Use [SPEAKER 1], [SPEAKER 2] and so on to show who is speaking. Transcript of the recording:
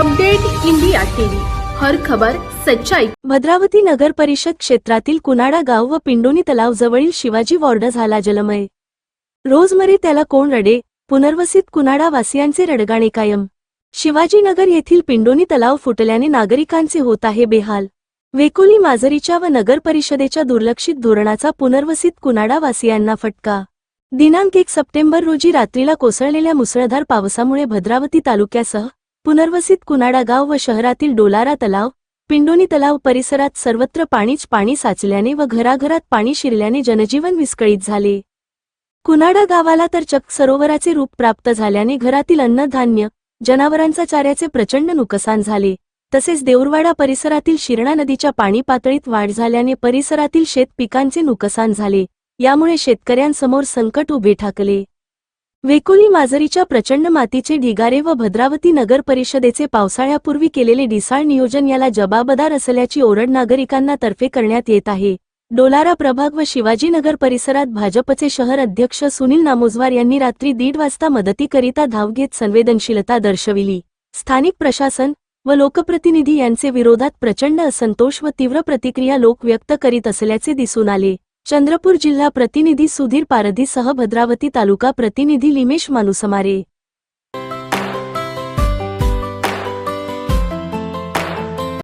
[SPEAKER 1] Update India TV. हर खबर सच्चाई.
[SPEAKER 2] भद्रावती नगर परिषद क्षेत्रातील कुनाडा गाव व पिंडोनी तलाव जवळील शिवाजी वॉर्ड झाला जलमय. रोजमरे त्याला कोण रडे पुनर्वसित कुनाडा वासियांचे रडगाणे कायम. शिवाजीनगर येथील पिंडोनी तलाव फुटल्याने नागरिकांचे होत आहे बेहाल. वेकोली माजरीच्या व नगर परिषदेच्या दुर्लक्षित धोरणाचा पुनर्वसित कुनाडा वासियांना फटका. दिनांक एक सप्टेंबर रोजी रात्रीला कोसळलेल्या मुसळधार पावसामुळे भद्रावती तालुक्यासह पुनर्वसित कुनाडा गाव व शहरातील डोलारा तलाव पिंडोनी तलाव परिसरात सर्वत्र पाणीच पाणी साचल्याने व घराघरात पाणी शिरल्याने जनजीवन विस्कळीत झाले. कुनाडा गावाला तर चक सरोवराचे रूप प्राप्त झाल्याने घरातील अन्नधान्य जनावरांचा चाऱ्याचे प्रचंड नुकसान झाले. तसेच देऊरवाडा परिसरातील शिरणा नदीच्या पाणी पातळीत वाढ झाल्याने परिसरातील शेत पिकांचे नुकसान झाले. यामुळे शेतकऱ्यांसमोर संकट उभे ठाकले. वेकोली माजरीच्या प्रचंड मातीचे ढिगारे व भद्रावती नगर परिषदेचे पावसाळ्यापूर्वी केलेले डिसाळ नियोजन याला जबाबदार असल्याची ओरड नागरिकांना तर्फे करण्यात येत आहे. डोलारा प्रभाग व शिवाजीनगर परिसरात भाजपचे शहर अध्यक्ष सुनील नामोजवार यांनी रात्री दीड वाजता मदतीकरिता धाव घेत संवेदनशीलता दर्शविली. स्थानिक प्रशासन व लोकप्रतिनिधी यांचे विरोधात प्रचंड असंतोष व तीव्र प्रतिक्रिया लोक व्यक्त करीत असल्याचे दिसून आले. चंद्रपूर जिल्हा प्रतिनिधी सुधीर पारधीसह भद्रावती तालुका प्रतिनिधी लिमेश मानुसमारे.